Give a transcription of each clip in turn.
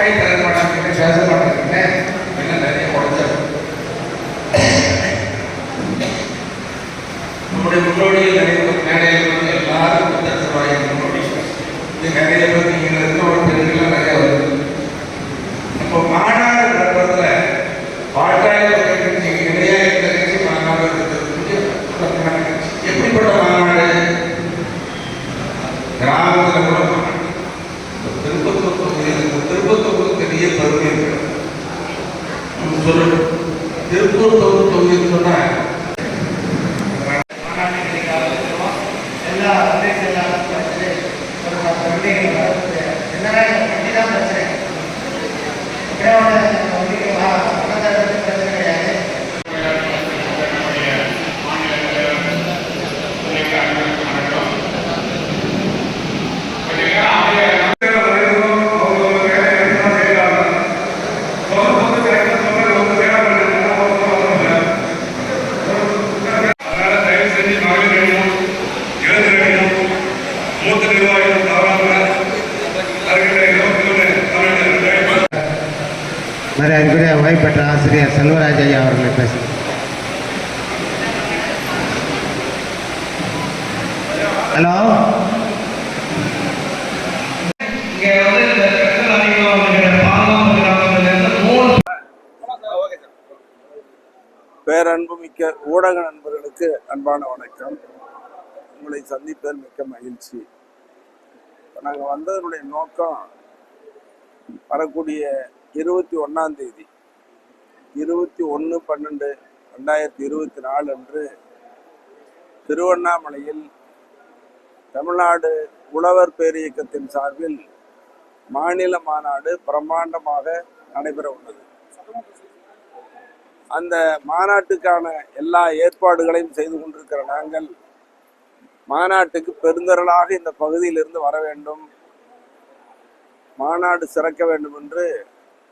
fight மரியாதைக்குரிய ஓய்வு பெற்ற ஆசிரியர் செல்வராஜ் ஐயா அவர்களை பேசுகிறேன் ஹலோ? பேரன்புமிக்க ஊடக நண்பர்களுக்கு அன்பான வணக்கம். உங்களை சந்திப்பதில் மிக்க மகிழ்ச்சி. நாங்கள் வந்ததனுடைய நோக்கம் வரக்கூடிய இருபத்தி ஒன்றாம் தேதி. இருபத்தி ஒன்று பன்னெண்டு ரெண்டாயிரத்தி இருபத்தி நாலு அன்று திருவண்ணாமலையில் தமிழ்நாடு உழவர் பேரியக்கத்தின் சார்பில் மாநில மாநாடு பிரம்மாண்டமாக நடைபெற உள்ளது. அந்த மாநாட்டுக்கான எல்லா ஏற்பாடுகளையும் செய்து கொண்டிருக்கிற நாங்கள் மாநாட்டுக்கு பெருந்தரலாக இந்த பகுதியிலிருந்து வர வேண்டும். மாநாடு சிறக்க வேண்டும் என்று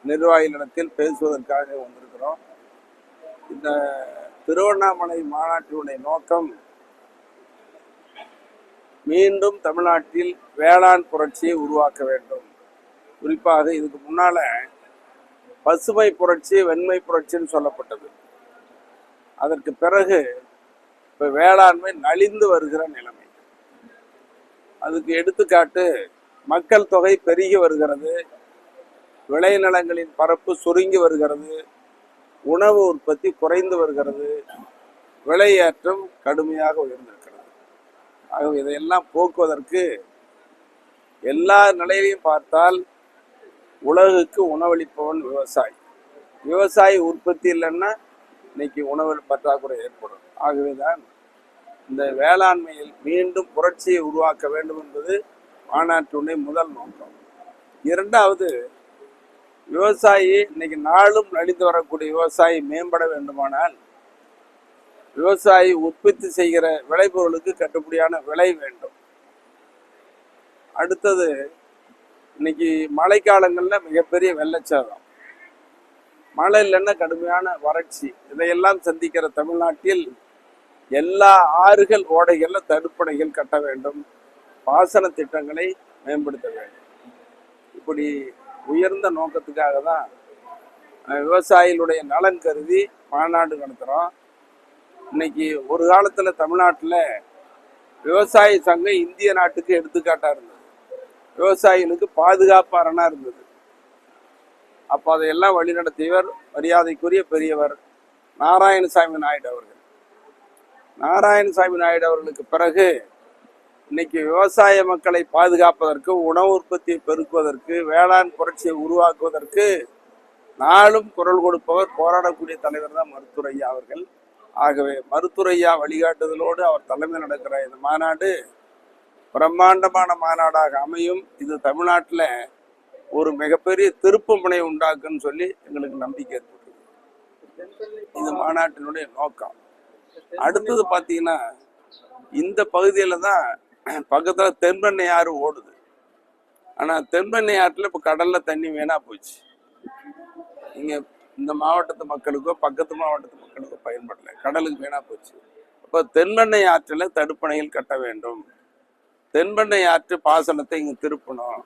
நிர்வாகிகளிடத்தில் பேசுவதற்காக வந்திருக்கிறோம். இந்த திருவண்ணாமலை மாநாட்டினுடைய நோக்கம் மீண்டும் தமிழ்நாட்டில் வேளாண் புரட்சியை உருவாக்க வேண்டும். குறிப்பாக இதுக்கு முன்னால பசுமை புரட்சி வெண்மை புரட்சின்னு சொல்லப்பட்டது. அதற்கு பிறகு இப்போ வேளாண்மை நலிந்து வருகிற நிலைமை. அதுக்கு எடுத்துக்காட்டு மக்கள் தொகை பெருகி வருகிறது. விளைநிலங்களின் பரப்பு சுருங்கி வருகிறது உணவு உற்பத்தி குறைந்து வருகிறது விலையேற்றம் கடுமையாக உயர்ந்திருக்கிறது. ஆகவே இதையெல்லாம் போக்குவதற்கு எல்லா நிலையிலையும் பார்த்தால் உலகுக்கு உணவளிப்பவன் விவசாயி. விவசாயி உற்பத்தி இல்லைன்னா இன்னைக்கு உணவு பற்றாக்குறை ஏற்படும். ஆகவே தான் இந்த வேளாண்மையில் மீண்டும் புரட்சியை உருவாக்க வேண்டும் என்பது மாநாட்டினுடைய முதல் நோக்கம். இரண்டாவது விவசாயி இன்னைக்கு நாளும் நலிந்து வரக்கூடிய விவசாயி மேம்பட வேண்டுமானால் விவசாயி உற்பத்தி செய்கிற விளைபொருளுக்கு கட்டுப்படியான விலை வேண்டும். அடுத்தது இன்னைக்கு மழைக்காலங்களில் மிகப்பெரிய வெள்ளச்சாதம் மழை இல்லைன்னா கடுமையான வறட்சி. இதையெல்லாம் சந்திக்கிற தமிழ்நாட்டில் எல்லா ஆறுகள் ஓடைகளில் தடுப்பணைகள் கட்ட வேண்டும். பாசன திட்டங்களை மேம்படுத்த வேண்டும். இப்படி உயர்ந்த நோக்கத்துக்காக தான் விவசாயிகளுடைய நலன் கருதி மாநாடு நடத்துகிறோம் இன்னைக்கு ஒரு காலத்தில் தமிழ்நாட்டில் விவசாய சங்கம் இந்திய நாட்டுக்கு எடுத்துக்காட்டாக இருந்தது. விவசாயிகளுக்கு பாதுகாப்பாரனாக இருந்தது. அப்போ அதையெல்லாம் வழிநடத்தியவர் மரியாதைக்குரிய பெரியவர் நாராயணசாமி நாயுடு அவர்கள். நாராயணசாமி நாயுடு அவர்களுக்கு பிறகு இன்னைக்கு விவசாய மக்களை பாதுகாப்பதற்கு உணவு உற்பத்தியை பெருக்குவதற்கு வேளாண் புரட்சியை உருவாக்குவதற்கு நாளும் குரல் கொடுப்பவர் போராடக்கூடிய தலைவர் தான் மருத்துரையா அவர்கள். ஆகவே மருத்துரையா வழிகாட்டுதலோடு அவர் தலைமை நடக்கிற இந்த மாநாடு பிரம்மாண்டமான மாநாடாக அமையும். இது தமிழ்நாட்டில் ஒரு மிகப்பெரிய திருப்பு முனை உண்டாக்குன்னு சொல்லி எங்களுக்கு நம்பிக்கை ஏற்பட்டது இது மாநாட்டினுடைய நோக்கம். அடுத்தது பார்த்தீங்கன்னா இந்த பகுதியில் தான் பக்கத்தில் தென்பெண்ணை ஆறு ஓடுது. ஆனால் தென்பெண்ணை ஆற்றில் இப்போ கடலில் தண்ணி வீணாக போச்சு. இங்கே இந்த மாவட்டத்து மக்களுக்கோ பக்கத்து மாவட்டத்து மக்களுக்கோ பயன்படலை. கடலுக்கு வீணாக போச்சு. அப்போ தென்பெண்ணை ஆற்றில் தடுப்பணையில் கட்ட வேண்டும். தென்பெண்ணை ஆற்று பாசனத்தை இங்கே திருப்பணும்.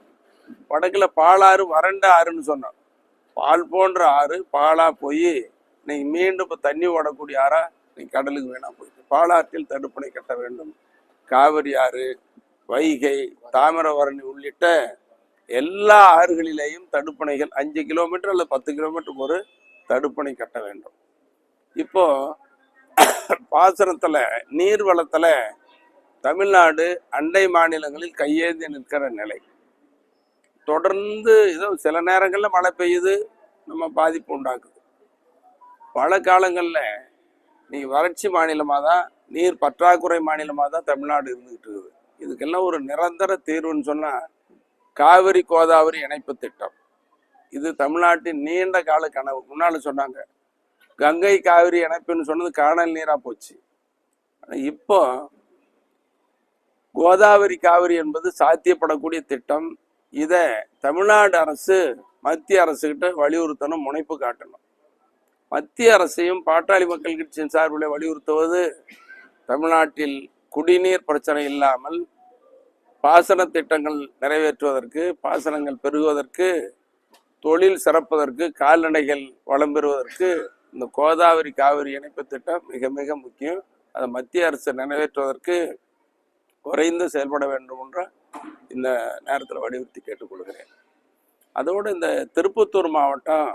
வடக்கில் பாலாறு வறண்ட ஆறுன்னு சொன்னோம். பால் போன்ற ஆறு பாலாக போய் நீங்கள் மீண்டும் இப்போ தண்ணி ஓடக்கூடிய ஆறா நீ கடலுக்கு வேணாம் போயிட்டு பாலாற்றில் தடுப்பணை கட்ட வேண்டும். காவிரி ஆறு வைகை தாமிரபரணி உள்ளிட்ட எல்லா ஆறுகளிலேயும் தடுப்பணைகள் அஞ்சு கிலோமீட்டர் அல்லது பத்து கிலோமீட்டருக்கு ஒரு தடுப்பணை கட்ட வேண்டும். இப்போ பாசனத்தில் நீர் வளத்தில் தமிழ்நாடு அண்டை மாநிலங்களில் கையேந்தி நிற்கிற நிலை. தொடர்ந்து ஏதோ சில நேரங்களில் மழை பெய்யுது நம்ம பாதிப்பு உண்டாக்குது. பல காலங்களில் நீ வறட்சி மாநிலமாக தான் நீர் பற்றாக்குறை மாநிலமாக தான் தமிழ்நாடு இருந்துகிட்டு இருக்குது. இதுக்கெல்லாம் ஒரு நிரந்தர தீர்வுன்னு சொன்னா காவிரி கோதாவரி இணைப்பு திட்டம். இது தமிழ்நாட்டின் நீண்ட கால கனவு. முன்னால சொன்னாங்க கங்கை காவிரி இணைப்புன்னு சொன்னது காணல் நீரா போச்சு. ஆனால் இப்போ கோதாவரி காவிரி என்பது சாத்தியப்படக்கூடிய திட்டம். இதை தமிழ்நாடு அரசு மத்திய அரசுக்கிட்ட வலியுறுத்தணும் முனைப்பு காட்டணும். மத்திய அரசையும் பாட்டாளி மக்கள் கட்சியின் சார்பில் வலியுறுத்துவது தமிழ்நாட்டில் குடிநீர் பிரச்சனை இல்லாமல் பாசன திட்டங்கள் நிறைவேற்றுவதற்கு பாசனங்கள் பெருகுவதற்கு தொழில் சிறப்பதற்கு கால்நடைகள் வளம் பெறுவதற்கு இந்த கோதாவரி காவிரி இணைப்பு திட்டம் மிக மிக முக்கியம். அதை மத்திய அரசு நிறைவேற்றுவதற்கு குறைந்து செயல்பட வேண்டும் என்று இந்த நேரத்தில் வலியுறுத்தி கேட்டுக்கொள்கிறேன். அதோடு இந்த திருப்பத்தூர் மாவட்டம்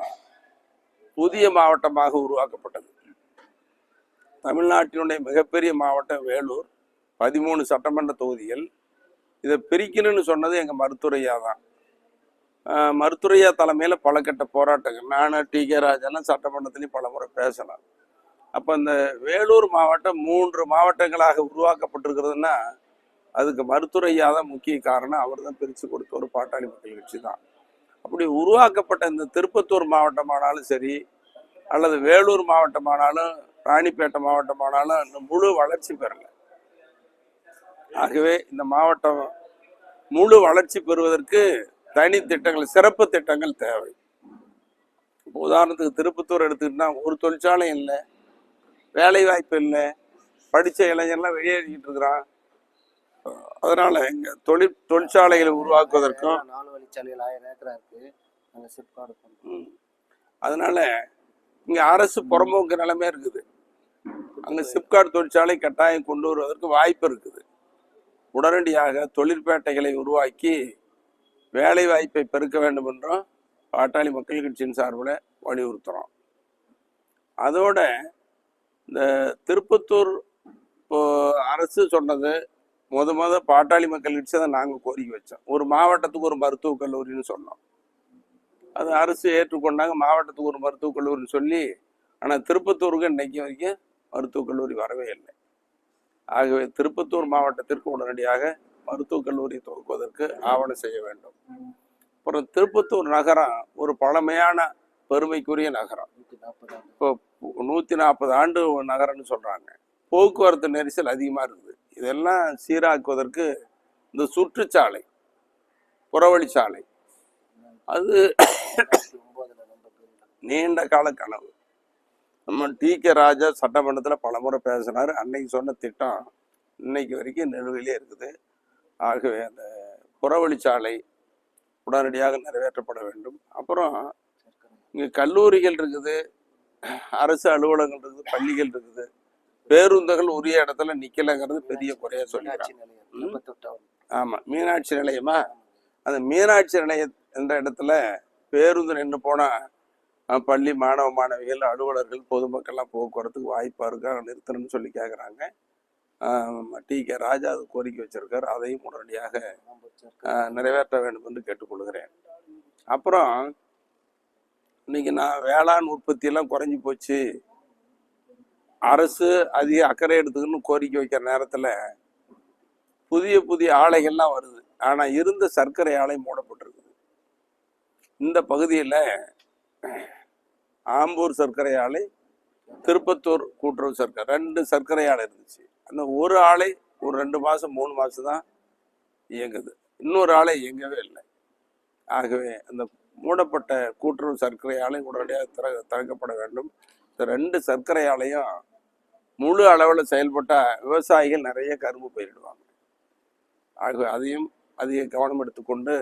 புதிய மாவட்டமாக உருவாக்கப்பட்டது. தமிழ்நாட்டினுடைய மிகப்பெரிய மாவட்டம் வேலூர் பதிமூணு சட்டமன்ற தொகுதிகள். இதை பிரிக்கணும்னு சொன்னது எங்கள் மருத்துவரையா தான். ஆஹ் மருத்துவரையா தலைமையில் பல கட்ட போராட்டங்கள். நான் டி. கே. ராஜெல்லாம் சட்டமன்றத்திலையும் பல முறை பேசலாம். அப்போ இந்த வேலூர் மாவட்டம் மூன்று மாவட்டங்களாக உருவாக்கப்பட்டிருக்கிறதுனா அதுக்கு மருத்துவரையா தான் முக்கிய காரணம். அவர் தான் பிரித்து கொடுத்த ஒரு பாட்டாளி மக்கள் கட்சி தான். அப்படி உருவாக்கப்பட்ட இந்த திருப்பத்தூர் மாவட்டமானாலும் சரி அல்லது வேலூர் மாவட்டமானாலும் ராணிப்பேட்டை மாவட்டமானாலும் இந்த முழு வளர்ச்சி பெறல. ஆகவே இந்த மாவட்டம் முழு வளர்ச்சி பெறுவதற்கு தனி திட்டங்கள் சிறப்பு திட்டங்கள் தேவை. இப்போ உதாரணத்துக்கு திருப்பத்தூர் எடுத்துக்கிட்டா ஒரு தொழிற்சாலை இல்லை வேலை வாய்ப்பு இல்லை படித்த இளைஞர்லாம் வெளியேறிக்கிட்டு இருக்கிறான். அதனால இங்க தொழிற் தொழிற்சாலைகளை உருவாக்குவதற்கும் நாலு வழிச்சாலையில் ஆயிரம் ஏக்கரா இருக்கு. அதனால இங்க அரசு புறம்போக்கு நிலைமை இருக்குது. அங்க சிப்காட் தொழிற்சாலை கட்டாயம் கொண்டு வருவதற்கு வாய்ப்பு இருக்குது. உடனடியாக தொழிற்பேட்டைகளை உருவாக்கி வேலை வாய்ப்பை பெருக்க வேண்டும் என்றும் பாட்டாளி மக்கள் கட்சியின் சார்பில் வலியுறுத்துறோம். அதோட இந்த திருப்பத்தூர் இப்போ அரசு சொன்னது முத முத பாட்டாளி மக்கள் கட்சி தான் நாங்கள் கோரிக்கை வச்சோம். ஒரு மாவட்டத்துக்கு ஒரு மருத்துவக் கல்லூரின்னு சொன்னோம். அது அரசு ஏற்றுக்கொண்டாங்க மாவட்டத்துக்கு ஒரு மருத்துவக் கல்லூரின்னு சொல்லி ஆனால் திருப்பத்தூருக்கு இன்னைக்கு வரைக்கும் மருத்துவக் கல்லூரி வரவே இல்லை. ஆகவே திருப்பத்தூர் மாவட்டத்திற்கு உடனடியாக மருத்துவக் கல்லூரி துவக்குவதற்கு ஆவணம் செய்ய வேண்டும். அப்புறம் திருப்பத்தூர் நகரம் ஒரு பழமையான பெருமைக்குரிய நகரம். இப்போ நூற்றி நாற்பது ஆண்டு நகரம்னு சொல்கிறாங்க போக்குவரத்து நெரிசல் அதிகமாக இருக்குது. இதெல்லாம் சீராக்குவதற்கு இந்த சுற்றுச்சாலை புறவழிச்சாலை அது நீண்ட கால கனவு. நம்ம டி கே ராஜா சட்டமன்றத்தில் பலமுறை பேசினார். அன்னைக்கு சொன்ன திட்டம் இன்னைக்கு வரைக்கும் நிலுவையிலே இருக்குது. ஆகவே அந்த புறவழிச்சாலை உடனடியாக நிறைவேற்றப்பட வேண்டும். அப்புறம் இங்கே கல்லூரிகள் இருக்குது அரசு அலுவலகங்கள் இருக்குது பள்ளிகள் இருக்குது. பேருந்துகள் உரிய இடத்துல நிக்கலைங்கிறது பெரிய குறையா சொல்லிக்கிறாங்க. மீனாட்சி நிலையம் இருபத்தெட்டாவது ஆமா மீனாட்சி நிலையமா? அந்த மீனாட்சி நிலையம் என்ற இடத்துல பேருந்து நின்று போனா அஹ், பள்ளி மாணவ மாணவிகள் அலுவலர்கள் பொதுமக்கள்லாம் போக்குவரத்துக்கு வாய்ப்பாக இருக்கா நிறுத்தணும்னு சொல்லி கேட்குறாங்க டி. கே. ராஜா அது கோரிக்கை வச்சிருக்கார். அதையும் உடனடியாக நிறைவேற்ற வேண்டும் என்று கேட்டுக்கொள்கிறேன். அப்புறம் இன்னைக்கு நான் வேளாண் உற்பத்தியெல்லாம் குறைஞ்சி போச்சு. அரசு அதிக அக்கறை எடுத்துக்கணும்னு கோரிக்கை வைக்கிற நேரத்தில் புதிய புதிய ஆலைகள்லாம் வருது. ஆனால் இருந்த சர்க்கரை ஆலை மூடப்பட்டிருக்குது. இந்த பகுதியில் ஆம்பூர் சர்க்கரை ஆலை திருப்பத்தூர் கூட்டுறவு சர்க்கரை ரெண்டு சர்க்கரை ஆலை இருந்துச்சு. அந்த ஒரு ஆலை ஒரு ரெண்டு மாதம் மூணு மாதம் தான் இயங்குது. இன்னொரு ஆலை இயங்கவே இல்லை. ஆகவே அந்த மூடப்பட்ட கூட்டுறவு சர்க்கரை ஆலை உடனடியாக திற திறக்கப்பட வேண்டும். இந்த ரெண்டு சர்க்கரை ஆலையும் முழு அளவில் செயல்பட்டால் விவசாயிகள் நிறைய கரும்பு பயிரிடுவாங்க. ஆகவே அதையும் அதிக கவனம் எடுத்துக்கொண்டு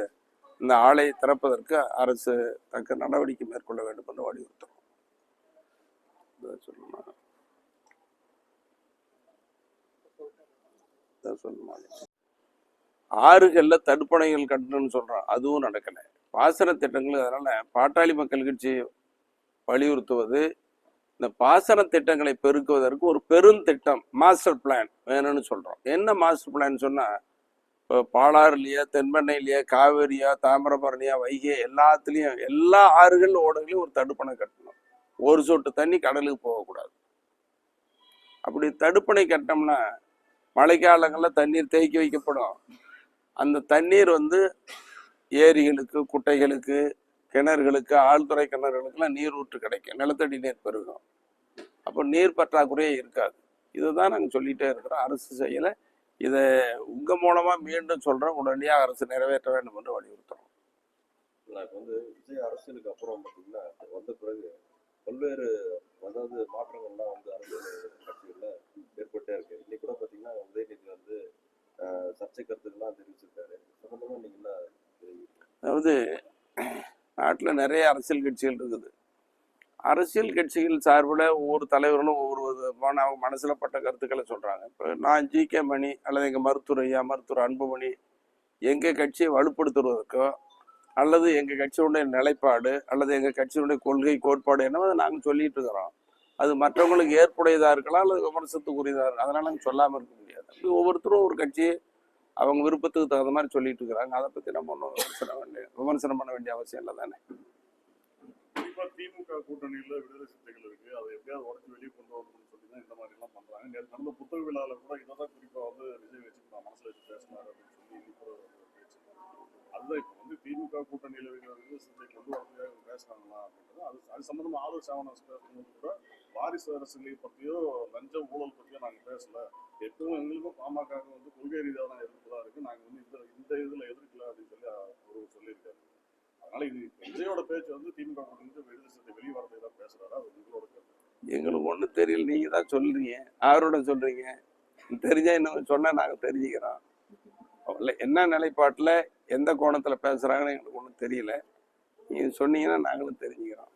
இந்த ஆலையை திறப்பதற்கு அரசு தக்க நடவடிக்கை மேற்கொள்ள வேண்டும் என்று வலியுறுத்தும் சொல்லணுமா சொல்லணுமா ஆறுகளில் தடுப்பணைகள் கட்டணும்னு சொல்கிறோம் அதுவும் நடக்கலை. பாசன திட்டங்கள் அதனால் பாட்டாளி மக்கள் கட்சி வலியுறுத்துவது இந்த பாசன திட்டங்களை பெருக்குவதற்கு ஒரு பெரும் திட்டம் மாஸ்டர் பிளான் வேணும்னு சொல்கிறோம் என்ன மாஸ்டர் பிளான் சொன்னால் இப்போ பாலாறுலையா தென்பெண்ணையிலையா காவேரியா தாமிரபரணியா வைகை எல்லாத்துலேயும் எல்லா ஆறுகள் ஓடுகளையும் ஒரு தடுப்பணை கட்டணும். ஒரு சொட்டு தண்ணி கடலுக்கு போகக்கூடாது. அப்படி தடுப்பணை கட்டோம்னா மழைக்காலங்களில் தண்ணீர் தேக்கி வைக்கப்படும். அந்த தண்ணீர் வந்து ஏரிகளுக்கு குட்டைகளுக்கு கிணறுகளுக்கு ஆழ்துறை கிணறுகளுக்கெல்லாம் நீர் ஊற்று கிடைக்கும். நிலத்தடி நீர் பெருகும். அப்போ நீர் பற்றாக்குறையே இருக்காது. இதுதான் நாங்கள் சொல்லிட்டே இருக்கிறோம். அரசு செய்யலை இதை உங்கள் மூலமாக மீண்டும் சொல்கிறோம் உடனடியாக அரசு நிறைவேற்ற வேண்டும் என்று வலியுறுத்துறோம். நான் வந்து விஜய் அரசியலுக்கு அப்புறம் பார்த்தீங்கன்னா வந்த பிறகு பல்வேறு அதாவது மாற்றங்கள்லாம் வந்து அரசியல் கட்சிகளில் ஏற்பட்டே இருக்கு. இன்னைக்கு கூட பார்த்தீங்கன்னா உதயநிதி வந்து சர்ச்சை கருத்துக்கள்லாம் தெரிவிச்சிருக்காரு. சம்பந்தமாக நீங்க என்ன அதாவது நாட்டில் நிறைய அரசியல் கட்சிகள் இருக்குது. அரசியல் கட்சிகள் சார்பில் ஒவ்வொரு தலைவர்களும் ஒவ்வொரு விதமான அவங்க மனசில் பட்ட கருத்துக்களை சொல்கிறாங்க இப்போ நான் ஜி கே மணி அல்லது எங்கள் மருத்துவர் ஐயா மருத்துவர் அன்புமணி எங்கள் கட்சியை வலுப்படுத்துவதற்கோ அல்லது எங்கள் கட்சியினுடைய நிலைப்பாடு அல்லது எங்கள் கட்சியுடைய கொள்கை கோட்பாடு என்னவோ அதை நாங்கள் சொல்லிட்டு இருக்கிறோம். அது மற்றவங்களுக்கு ஏற்புடையதாக இருக்கலாம் அல்லது விமர்சனத்துக்குரியதாக இருக்கலாம். அதனால் நாங்கள் சொல்லாமல் இருக்க முடியாது. ஒவ்வொருத்தரும் ஒரு கட்சி அவங்க விருப்பத்துக்கு தகுந்த மாதிரி சொல்லிட்டு இருக்கிறாங்க. அதை பற்றி நம்ம ஒன்றும் விமர்சனம் வேண்டிய விமர்சனம் பண்ண வேண்டிய அவசியம் இல்லை தானே? திமுக கூட்டணியில விடுதலை சிந்தைகள் இருக்கு. அதை எப்படியாவது உடச்சு வெளியே கொண்டு வரணும்னு சொல்லி தான் இந்த மாதிரி எல்லாம் பண்றாங்க. நேற்று நடந்த புத்தக விழாவில் கூட இதை தான் குறிப்பா வந்து விஜய் வச்சு நான் மனசுல வச்சு பேசினாரு அப்படின்னு சொல்லி அதுதான் இப்போ வந்து திமுக கூட்டணியில் இருக்கிற சிந்தை கொண்டு வரதுக்காக இவங்க பேசுறாங்களா அப்படின்றது அது அது சம்மந்தமாக ஆதரவு சேவனாஸ் பேசும்போது கூட வாரிசு அரசியலை பற்றியோ லஞ்ச ஊழல் பற்றியோ நாங்கள் பேசல. எப்பவும் எங்களுக்கும் பாமக வந்து கொள்கை ரீதியான எதிர்ப்பு தான் இருக்குது நாங்கள் வந்து இந்த இந்த இதில் எதிர்க்கல அப்படின்னு சொல்லி அவர் சொல்லியிருக்காரு. அதனால இது விஜயோட பேச்சு வந்து திமுக கூட்டணிக்கு விடுதலை சிறுத்தை வெளியே வரதை தான் பேசுறாரு? அது உங்களோட கருத்து. எங்களுக்கு ஒன்றும் தெரியல. நீங்கள் தான் சொல்கிறீங்க ஆரோட சொல்கிறீங்க தெரிஞ்சா இன்னும் சொன்னால் நாங்கள் தெரிஞ்சுக்கிறோம். என்ன நிலைப்பாட்டில் எந்த கோணத்தில் பேசுகிறாங்கன்னு எங்களுக்கு ஒன்றும் தெரியல. நீங்கள் சொன்னீங்கன்னா நாங்களும் தெரிஞ்சுக்கிறோம்.